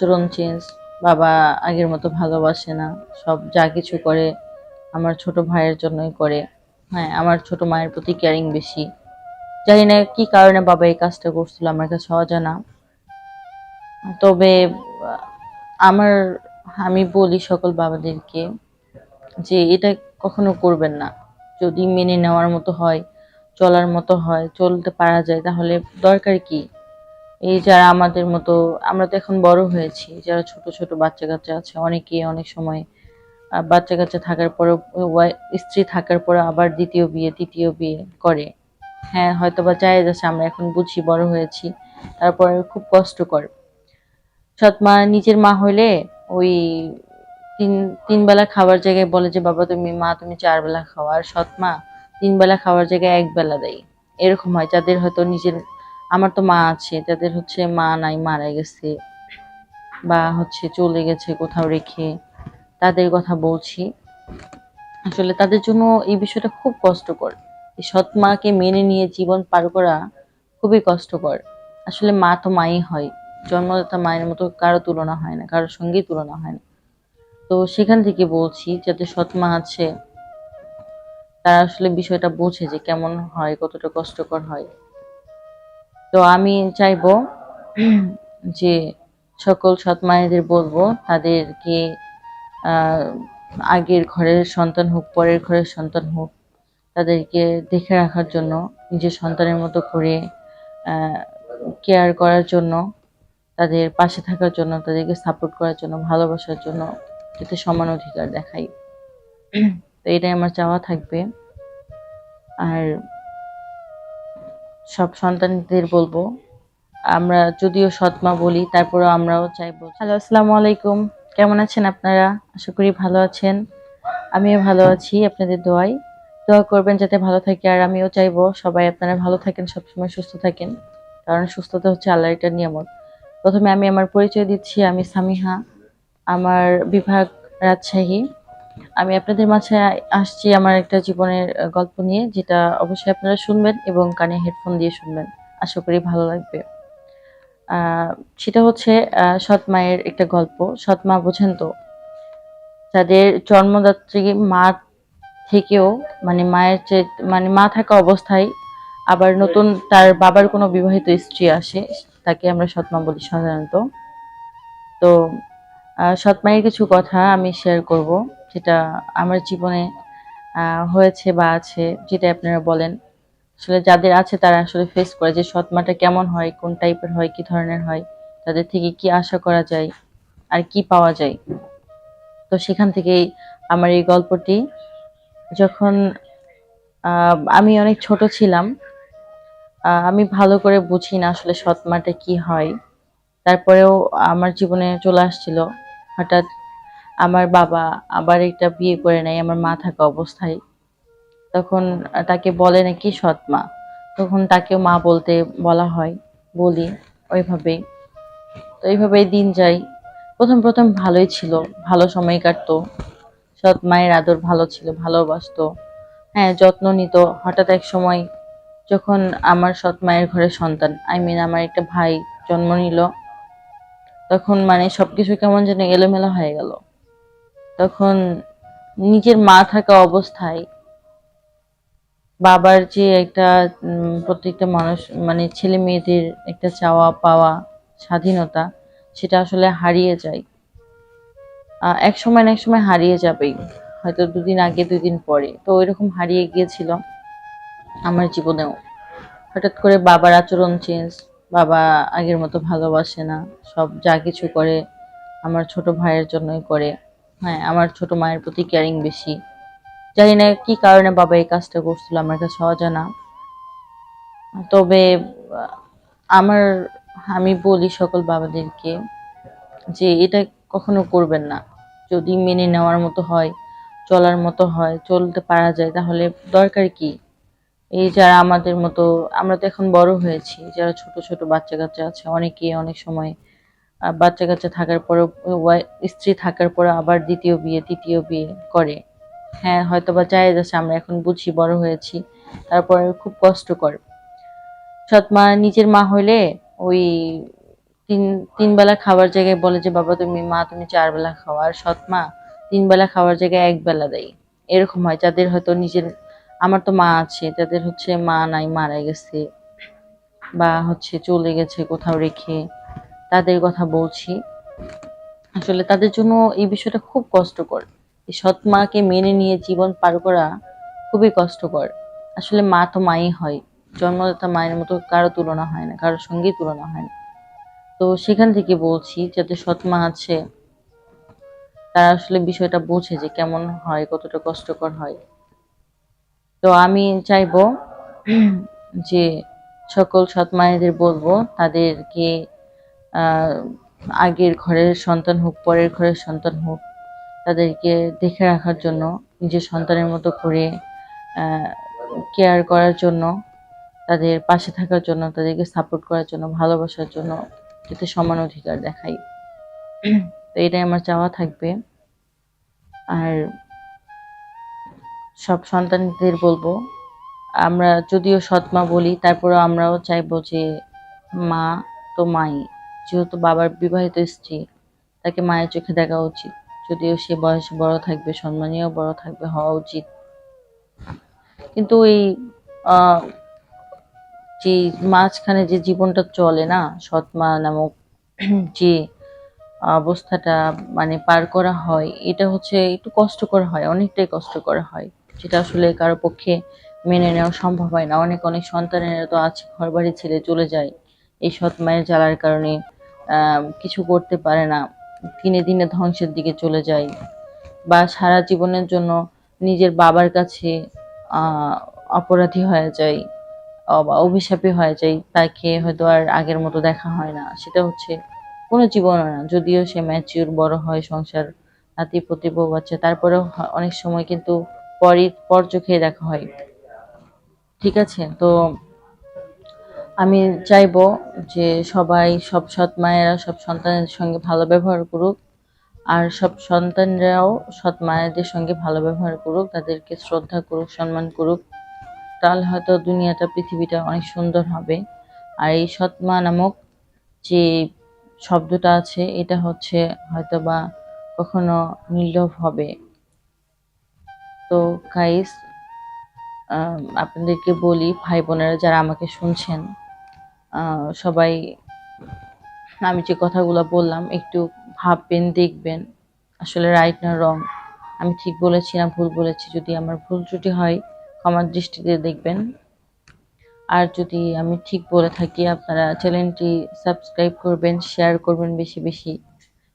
আচরণ চেঞ্জ বাবা আগের মতো ভালোবাসে না, সব যা কিছু করে আমার ছোট ভাইয়ের জন্যই করে। হ্যাঁ আমার ছোট মায়ের প্রতি কেয়ারিং বেশি। জানি না কি কারণে বাবা এই কাজটা করছিল, আমার কাছে অজানা। তবে, আমার, আমি বলি সকল বাবাদেরকে যে এটা কখনো করবেন না। যদি মেনে নেওয়ার মতো হয়, চলার মতো হয়, চলতে পারা যায়, তাহলে দরকার কি? এই যারা আমাদের মতো, আমরা তো এখন বড় হয়েছি, যারা ছোট ছোট বাচ্চা কাচ্চা আছে, অনেকে অনেক সময় বাচ্চা কাচ্চা থাকার পরে স্ত্রী থাকার পরে আবার দ্বিতীয় বিয়ে, তৃতীয় বিয়ে করে। হ্যাঁ হয়তো বা চাই যাচ্ছে আমরা এখন বুঝি বড় হয়েছি, তারপরে খুব কষ্টকর। সৎ মা নিজের মা হলে ওই তিন তিন বেলা খাওয়ার জায়গায় বলে যে, বাবা তুমি মা, তুমি চার বেলা খাও। আর সৎ মা তিন বেলা খাওয়ার জায়গায় এক বেলা দেয়। এরকম হয়, যাদের হয়তো নিজের আমার তো মা আছে, যাদের হচ্ছে মা নাই, মারা গেছে বা হচ্ছে চলে গেছে কোথাও রেখে, তাদের কথা বলছি। আসলে তাদের জন্য এই বিষয়টা খুব কষ্টকর। এই সৎ মাকে মেনে নিয়ে জীবন পার করা খুবই কষ্টকর। আসলে মা তো মাই হয়, জন্মদাতা মায়ের মতো কারও তুলনা হয় না কারোর সঙ্গেই তুলনা হয় না। তো সেখান থেকে বলছি, যাদের সৎ মা আছে, তারা আসলে বিষয়টা বোঝে যে কেমন হয়, কতটা কষ্টকর হয়। তো আমি চাইব যে সকল সৎ মায়েদের বলব, তাদেরকে আগের ঘরের সন্তান হোক, পরের ঘরের সন্তান হোক, তাদেরকে দেখে রাখার জন্য, নিজের সন্তানের মতো করে কেয়ার করার জন্য, তাদের পাশে থাকার জন্য, তাদেরকে সাপোর্ট করার জন্য, ভালোবাসার জন্য, যাতে সমান অধিকার দেখাই। তো এটাই আমার চাওয়া থাকবে। আর সব সন্তানদের বলব। আমরা যদিও সৎমা বলি, তারপরেও আমরাও চাইব। হ্যালো, আসসালামু আলাইকুম। কেমন আছেন আপনারা? আশা করি ভালো আছেন। আমিও ভালো আছি আপনাদের দোয়াই দোয়া করবেন যাতে ভালো থাকে, আর আমিও চাইব সবাই আপনারা ভালো থাকেন, সবসময় সুস্থ থাকেন। কারণ সুস্থতা হচ্ছে আল্লাহর একটা নিয়ামত। প্রথমে আমি আমার পরিচয় দিচ্ছি, আমি সামিহা, আমার বিভাগ রাজশাহী। আমি আপনাদের মাঝে আসছি আমার একটা জীবনের গল্প নিয়ে যেটা অবশ্যই আপনারা শুনবেন এবং কানে হেডফোন দিয়ে শুনবেন। আশা করি ভালো লাগবে। সেটা হচ্ছে সৎ মায়ের একটা গল্প। সৎ মা বোঝেন তো যাদের জন্মদাত্রী মা থেকেও মানে মায়ের যে মানে মা থাকা অবস্থায় আবার নতুন তার বাবার কোনো বিবাহিত স্ত্রী আসে তাকে আমরা সৎমা বলি সাধারণত। তো আহ, সৎ মায়ের কিছু কথা আমি শেয়ার করব। যেটা আমার জীবনে হয়েছে বা আছে, যেটা আপনারা বলেন। আসলে যাদের আছে তারা আসলে ফেস করে যে সৎ মাটা কেমন হয়, কোন টাইপের হয়, কি ধরনের হয়, তাদের থেকে কি আশা করা যায় আর কি পাওয়া যায়। তো সেখান থেকেই আমার এই গল্পটি। যখন আমি অনেক ছোট ছিলাম আমি ভালো করে বুঝি না আসলে সৎ মাটা কি হয়। তারপরেও আমার জীবনে চলে আসছিল, হঠাৎ আমার বাবা আবার একটা বিয়ে করে নেয়, আমার মা থাকা অবস্থায়। তখন তাকে বলে নাকি সৎ মা। তখন তাকেও মা বলতে বলা হয়, বলি ওইভাবেই তো এইভাবেই দিন যাই প্রথম প্রথম ভালোই ছিল, ভালো সময় কাটতো। সৎ মায়ের আদর ভালো ছিল, ভালোবাসতো। হ্যাঁ যত্ন নিত। হঠাৎ এক সময় যখন আমার সৎ মায়ের ঘরে সন্তান আই মিন আমার একটা ভাই জন্ম নিল, তখন মানে সবকিছু কেমন যেন এলোমেলো হয়ে গেল। তখন নিজের মা থাকা অবস্থায় বাবার যে একটা প্রত্যেকটা মানুষ মানে ছেলে মেয়েদের একটা চাওয়া পাওয়া স্বাধীনতা, সেটা আসলে হারিয়ে যায়। এক সময় এক সময় হারিয়ে যাবেই। হয়তো দুদিন আগে, দুদিন পরে। তো ওইরকম হারিয়ে গিয়েছিল আমার জীবনেও। হঠাৎ করে বাবার আচরণ চেঞ্জ বাবা আগের মতো ভালোবাসে না, সব যা কিছু করে আমার ছোট ভাইয়ের জন্যই করে। হ্যাঁ আমার ছোট মায়ের প্রতি কেয়ারিং বেশি। জানি না কি কারণে বাবা এই কাজটা করছিল, আমার কাছে অজানা। তবে, আমার, আমি বলি সকল বাবাদেরকে যে এটা কখনো করবেন না। যদি মেনে নেওয়ার মতো হয়, চলার মতো হয়, চলতে পারা যায়, তাহলে দরকার কি? এই যারা আমাদের মতো, আমরা তো এখন বড় হয়েছি, যারা ছোট ছোট বাচ্চা কাচ্চা আছে, অনেকে অনেক সময় বাচ্চা কাচ্চা থাকার পরে স্ত্রী থাকার পরে আবার দ্বিতীয় বিয়ে, তৃতীয় বিয়ে করে। হ্যাঁ হয়তো বা চাই যাচ্ছে আমরা এখন বুঝি, বড় হয়েছি। তারপরে খুব কষ্টকর। সৎ মা নিজের মা হইলে ওই তিন তিন বেলা খাওয়ার জায়গায় বলে যে, বাবা, তুমি মা, তুমি চার বেলা খাও। আর সৎ মা তিন বেলা খাওয়ার জায়গায় এক বেলা দেয়। এরকম হয়, যাদের হয়তো নিজের, আমার তো মা আছে, যাদের হচ্ছে মা নাই, মারা গেছে বা হচ্ছে চলে গেছে কোথাও রেখে। তাদের কথা বলছি। আসলে তাদের জন্য এই বিষয়টা খুব কষ্টকর। এই সৎ মাকে মেনে নিয়ে জীবন পার করা খুবই কষ্টকর। আসলে মা তো মাই হয়, জন্মদাতা মায়ের মতো কারও তুলনা হয় না কারোর সঙ্গেই তুলনা হয় না। তো সেখান থেকে বলছি যাদের সৎ মা আছে, তারা আসলে বিষয়টা বোঝে যে কেমন হয়, কতটা কষ্টকর হয়। তো আমি চাইব যে সকল সৎ মায়েদের বলব, তাদেরকে আগের ঘরের সন্তান হোক, পরের ঘরের সন্তান হোক, তাদেরকে দেখে রাখার জন্য, নিজের সন্তানের মতো করে কেয়ার করার জন্য, তাদের পাশে থাকার জন্য, তাদেরকে সাপোর্ট করার জন্য, ভালোবাসার জন্য যাতে সমান অধিকার দেখাই। তো এটাই আমার চাওয়া থাকবে। আর সব সন্তানদের বলব, আমরা যদিও সৎ মা বলি, তারপরেও আমরাও চাইব যে মা তো মাই। যেহেতু বাবার বিবাহিত স্ত্রী, তাকে মায়ের চোখে দেখা উচিত। যদিও সে বয়সে বড় থাকবে, সম্মানীয় বড় থাকবে, হওয়া উচিত। কিন্তু এই যে মাঝখানে যে জীবনটা চলে না, সৎমা নামক যে অবস্থাটা মানে পার করা হয়, এটা হচ্ছে একটু কষ্টকর হয়, অনেকটাই কষ্টকর হয়। যেটা আসলে কারও পক্ষে মেনে নেওয়া সম্ভব হয় না। অনেক অনেক সন্তানেরা তো আছে ঘর বাড়ি ছেড়ে চলে যায়। এই সৎ মায়ের জ্বালার কারণে কিছু করতে পারে না। দিনে দিনে ধ্বংসের দিকে চলে যায় বা সারা জীবনের জন্য নিজের বাবার কাছে অপরাধী হয়ে যায় অব- অভিশাপী হয়ে যায়। তাকে হয়তো আর আগের মতো দেখা হয় না। সেটা হচ্ছে কোনো জীবন না। যদিও সে ম্যাচিউর বড় হয় সংসার, নাতি পুতি বাচ্চা। তারপরেও অনেক সময় কিন্তু পরই, পর চোখে দেখা হয়। ঠিক আছে? তো আমি চাইব যে সবাই, সব সৎ মায়েরা, সব সন্তানের সঙ্গে ভালো ব্যবহার করুক। আর সব সন্তানরাও সৎ মায়েদের সঙ্গে ভালো ব্যবহার করুক, তাদেরকে শ্রদ্ধা করুক, সম্মান করুক। তাহলে হয়তো দুনিয়াটা, পৃথিবীটা অনেক সুন্দর হবে। আর এই সৎ মা নামক যে শব্দটা আছে, এটা হচ্ছে হয়তো বা কখনো নির্লোভ হবে। তো গাইস আপনাদেরকে বলি ভাই বোনেরা যারা আমাকে শুনছেন সবাই, আমি যে কথাগুলো বললাম, একটু ভাববেন, দেখবেন, আসলে রাইট না রং আমি ঠিক বলেছি না ভুল বলেছি? যদি আমার ভুল ত্রুটি হয়, ক্ষমার দৃষ্টিতে দেখবেন। আর যদি আমি ঠিক বলে থাকি, আপনারা চ্যানেলটি সাবস্ক্রাইব করবেন শেয়ার করবেন বেশি বেশি।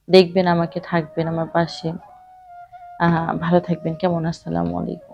দেখবেন, আমাকে থাকবেন আমার পাশে। ভালো থাকবেন। কেমন? আসসালামু আলাইকুম।